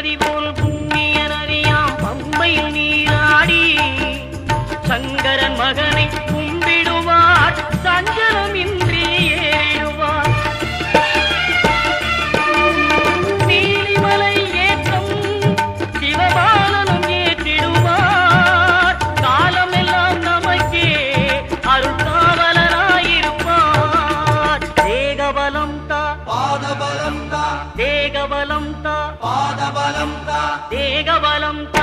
அறிவோல் బలంత పాద బలంత దేగ బలంత